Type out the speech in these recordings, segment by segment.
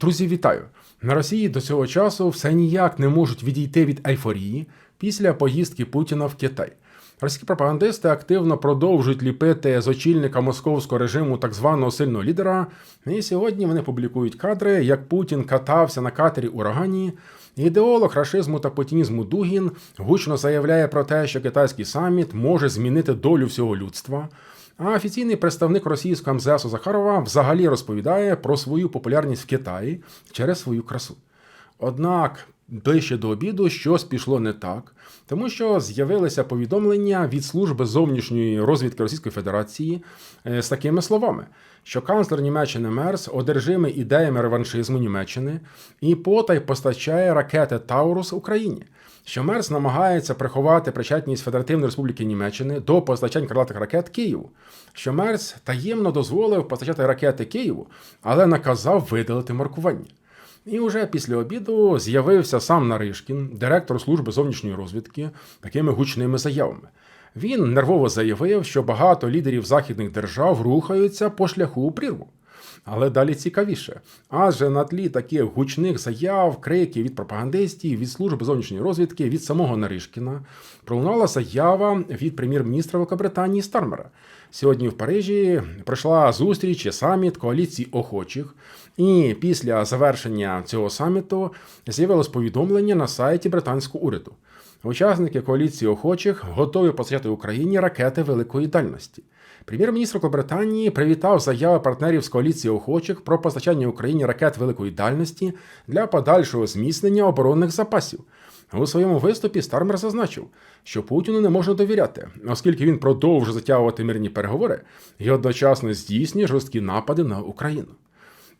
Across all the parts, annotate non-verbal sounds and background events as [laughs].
Друзі, вітаю! На Росії до цього часу все ніяк не можуть відійти від ейфорії після поїздки Путіна в Китай. Російські пропагандисти активно продовжують ліпити з очільника московського режиму так званого сильного лідера. І сьогодні вони публікують кадри, як Путін катався на катері урагані. Ідеолог рашизму та путінізму Дугін гучно заявляє про те, що китайський саміт може змінити долю всього людства. А офіційний представник російського МЗСу Захарова взагалі розповідає про свою популярність в Китаї через свою красу. Однак ближче до обіду щось пішло не так, тому що з'явилися повідомлення від служби зовнішньої розвідки Російської Федерації е, з такими словами, що канцлер Німеччини Мерс одержимий ідеями реваншизму Німеччини і потай постачає ракети Таурус Україні. Що Мерс намагається приховати причетність Федеративної Республіки Німеччини до постачань крилатих ракет Києву, що Мерс таємно дозволив постачати ракети Києву, але наказав видалити маркування. І уже після обіду з'явився сам Наришкін, директор служби зовнішньої розвідки, такими гучними заявами. Він нервово заявив, що багато лідерів західних держав рухаються по шляху прірву. Але далі цікавіше. Адже на тлі таких гучних заяв, криків від пропагандистів, від служби зовнішньої розвідки, від самого Наришкіна пролунала заява від прем'єр-міністра Великобританії Стармера. Сьогодні в Парижі пройшла зустріч і саміт коаліції охочих, і після завершення цього саміту з'явилось повідомлення на сайті британського уряду. Учасники коаліції охочих готові постачати Україні ракети великої дальності. Прем'єр-міністр Великобританії привітав заяви партнерів з коаліції охочих про постачання Україні ракет великої дальності для подальшого зміцнення оборонних запасів. У своєму виступі Стармер зазначив, що Путіну не можна довіряти, оскільки він продовжує затягувати мирні переговори і одночасно здійснює жорсткі напади на Україну.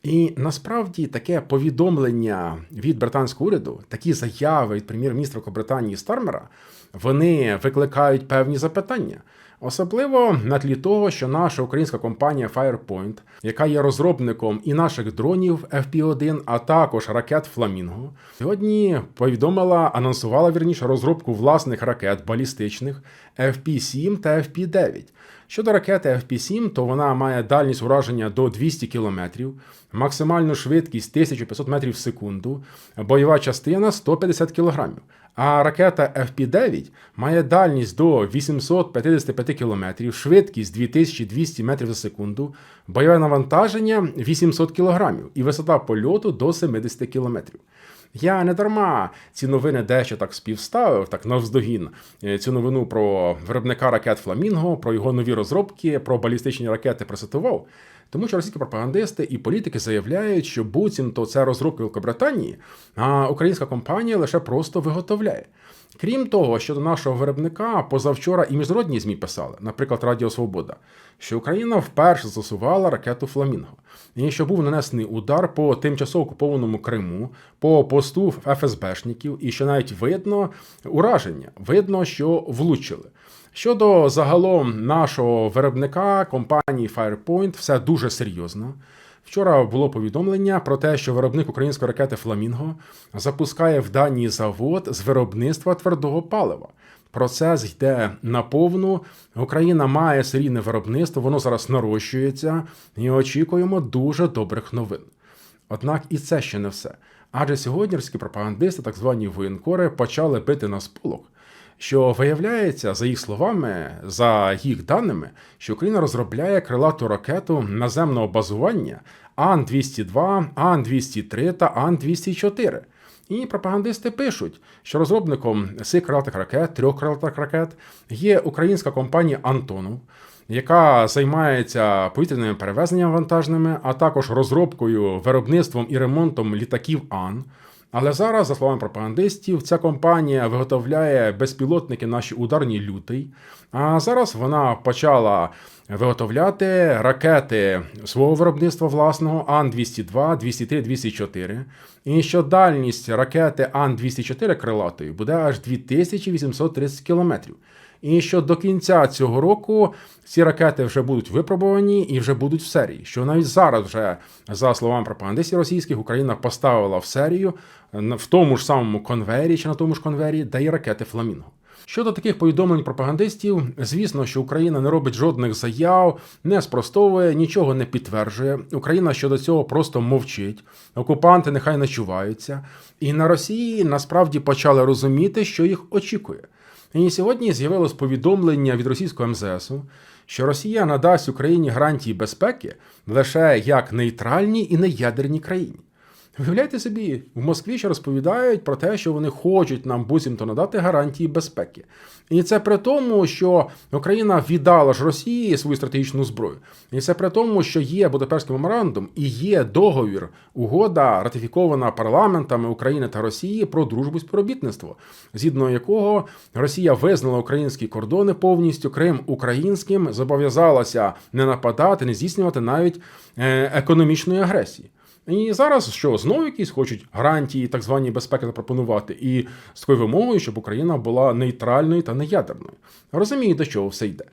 І насправді таке повідомлення від британського уряду, такі заяви від прем'єр-міністра Британії Стармера, вони викликають певні запитання. Особливо на тлі того, що наша українська компанія Firepoint, яка є розробником і наших дронів FP1, а також ракет Фламінго, сьогодні повідомила, анонсувала вірніше розробку власних ракет балістичних FP7 та FP9. Щодо ракети FP7, то вона має дальність ураження до 200 км, максимальну швидкість 1500 метрів в секунду, бойова частина 150 кг. А ракета FP9 має дальність до 855 км, швидкість 2200 метрів за секунду, бойове навантаження 800 кг і висота польоту до 70 км. Я не дарма ці новини дещо так співставив, так навздогін е, цю новину про виробника ракет Фламінго, про його нові розробки, про балістичні ракети процитував. Тому що російські пропагандисти і політики заявляють, що буцімто це розробки Великобританії, а українська компанія лише просто виготовляє. Крім того, щодо нашого виробника, позавчора і міжнародні ЗМІ писали, наприклад, Радіо Свобода, що Україна вперше застосувала ракету Фламінго, і що був нанесений удар по тимчасово окупованому Криму, по посту ФСБшників, і що навіть видно ураження, видно, що влучили. Щодо загалом нашого виробника компанії Firepoint, все дуже серйозно. Вчора було повідомлення про те, що виробник української ракети Фламінго запускає в Данії завод з виробництва твердого палива. Процес йде наповну. Україна має серійне виробництво, воно зараз нарощується, і очікуємо дуже добрих новин. Однак і це ще не все. Адже сьогодні російські пропагандисти, так звані воєнкори, почали бити на сполох що виявляється, за їх словами, за їх даними, що Україна розробляє крилату ракету наземного базування Ан-202, Ан-203 та Ан-204. І пропагандисти пишуть, що розробником цих крилатих ракет, трьох крилатих ракет, є українська компанія Антонов, яка займається повітряними перевезеннями вантажними, а також розробкою, виробництвом і ремонтом літаків Ан. Але зараз, за словами пропагандистів, ця компанія виготовляє безпілотники наші ударні лютий. А зараз вона почала виготовляти ракети свого виробництва власного Ан-202, 203, 204. І що дальність ракети Ан-204 крилатої буде аж 2830 кілометрів. І що до кінця цього року ці ракети вже будуть випробувані і вже будуть в серії. Що навіть зараз, вже за словами пропагандистів російських, Україна поставила в серію в тому ж самому конвері чи на тому ж конвері, де і ракети Фламінго. Щодо таких повідомлень пропагандистів, звісно, що Україна не робить жодних заяв, не спростовує, нічого не підтверджує. Україна щодо цього просто мовчить. Окупанти нехай начуваються. І на Росії насправді почали розуміти, що їх очікує. І сьогодні з'явилось повідомлення від російського МЗСу, що Росія надасть Україні гарантії безпеки лише як нейтральній і неядерній країні. Виявляйте собі, в Москві ще розповідають про те, що вони хочуть нам буцімто надати гарантії безпеки. І це при тому, що Україна віддала ж Росії свою стратегічну зброю. І це при тому, що є Будапештський меморандум і є договір, угода, ратифікована парламентами України та Росії про дружбу і співробітництво, згідно якого Росія визнала українські кордони повністю Крим українським, зобов'язалася не нападати, не здійснювати навіть е, економічної агресії. І зараз що знову якісь хочуть гарантії так звані безпеки запропонувати, і з такою вимогою, щоб Україна була нейтральною та неядерною. Розумію, до чого все йде.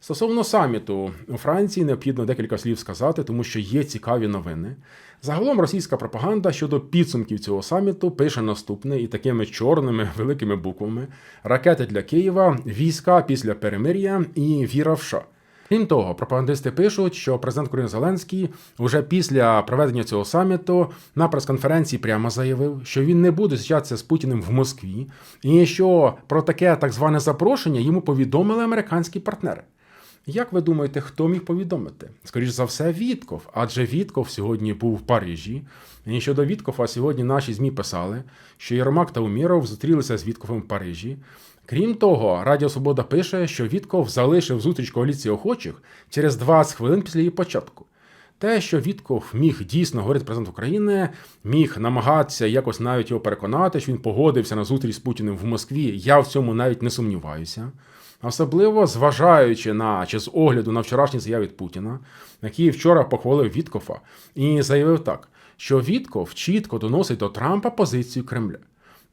Стосовно саміту у Франції необхідно декілька слів сказати, тому що є цікаві новини. Загалом російська пропаганда щодо підсумків цього саміту пише наступне і такими чорними [laughs] великими буквами: ракети для Києва, війська після перемир'я і віра в США. Крім того, пропагандисти пишуть, що президент України Зеленський вже після проведення цього саміту на прес-конференції прямо заявив, що він не буде зустрічатися з Путіним в Москві, і що про таке так зване запрошення йому повідомили американські партнери. Як ви думаєте, хто міг повідомити? Скоріше за все, Вітков, адже Вітков сьогодні був в Парижі. І щодо Віткова, сьогодні наші ЗМІ писали, що Єрмак та Уміров зустрілися з Вітковим в Парижі. Крім того, Радіо Свобода пише, що Вітков залишив зустріч коаліції охочих через 20 хвилин після її початку. Те, що Вітков міг дійсно говорити президент України, міг намагатися якось навіть його переконати, що він погодився на зустріч з Путіним в Москві. Я в цьому навіть не сумніваюся. Особливо зважаючи на чи з огляду на вчорашні заяви від Путіна, який вчора похвалив Віткофа і заявив так, що Вітков чітко доносить до Трампа позицію Кремля.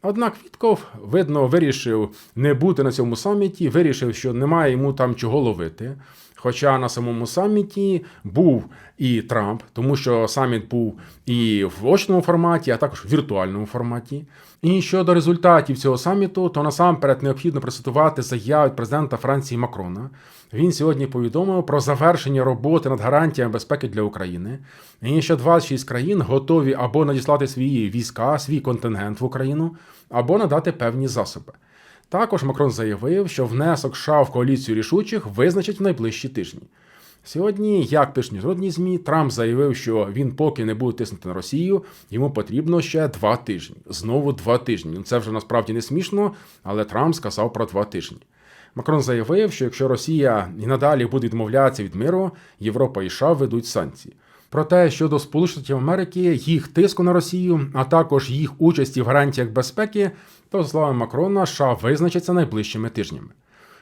Однак Вітков, видно, вирішив не бути на цьому саміті, вирішив, що немає йому там чого ловити. Хоча на самому саміті був і Трамп, тому що саміт був і в очному форматі, а також в віртуальному форматі. І щодо результатів цього саміту, то насамперед необхідно процитувати заяву президента Франції Макрона. Він сьогодні повідомив про завершення роботи над гарантіями безпеки для України. І що 26 країн готові або надіслати свої війська, свій контингент в Україну, або надати певні засоби. Також Макрон заявив, що внесок США в коаліцію рішучих визначить в найближчі тижні. Сьогодні, як пишуть міжнародні змі, Трамп заявив, що він поки не буде тиснути на Росію, йому потрібно ще два тижні. Знову два тижні. Ну, Це вже насправді не смішно, але Трамп сказав про два тижні. Макрон заявив, що якщо Росія і надалі буде відмовлятися від миру, Європа і США ведуть санкції. Проте щодо Сполучених Штатів Америки, їх тиску на Росію, а також їх участі в гарантіях безпеки, то за словами Макрона, США визначаться найближчими тижнями.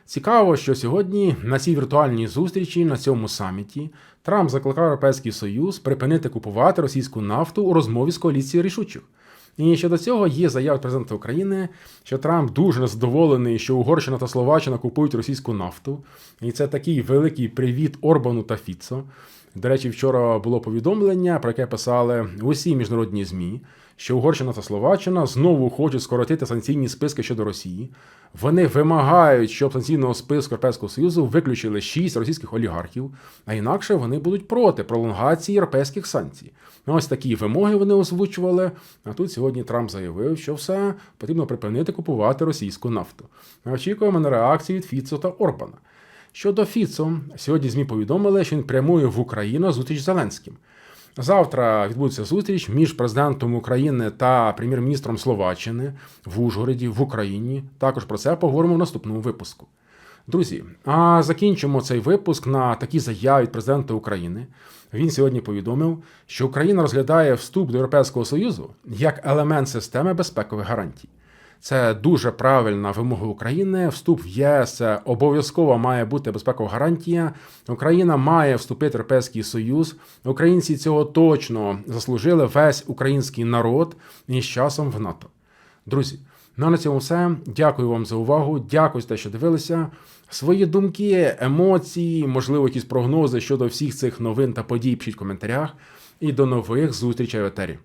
Цікаво, що сьогодні на цій віртуальній зустрічі на цьому саміті Трамп закликав Європейський Союз припинити купувати російську нафту у розмові з коаліцією рішучих. І щодо цього є заява президента України, що Трамп дуже незадоволений, що Угорщина та Словаччина купують російську нафту. І це такий великий привіт Орбану та Фіцо. До речі, вчора було повідомлення, про яке писали усі міжнародні ЗМІ, що Угорщина та Словаччина знову хочуть скоротити санкційні списки щодо Росії. Вони вимагають, щоб санкційного списку Європейського Союзу виключили шість російських олігархів, а інакше вони будуть проти пролонгації європейських санкцій. Ось такі вимоги вони озвучували. А тут сьогодні Трамп заявив, що все потрібно припинити купувати російську нафту. Очікуємо на реакцію від Фіцо та Орбана. Щодо Фіцо, сьогодні ЗМІ повідомили, що він прямує в Україну зустріч з Зеленським. Завтра відбудеться зустріч між президентом України та прем'єр-міністром Словаччини в Ужгороді в Україні. Також про це поговоримо в наступному випуску. Друзі, а закінчимо цей випуск на такій заяві від президента України. Він сьогодні повідомив, що Україна розглядає вступ до Європейського Союзу як елемент системи безпекових гарантій. Це дуже правильна вимога України. Вступ в ЄС обов'язково має бути безпекова гарантія. Україна має вступити в Європейський Союз. Українці цього точно заслужили весь український народ і з часом в НАТО. Друзі, ну а на цьому все. Дякую вам за увагу. Дякую за те, що дивилися. Свої думки, емоції, можливо, якісь прогнози щодо всіх цих новин та подій пишіть в коментарях. І до нових зустрічей в етері.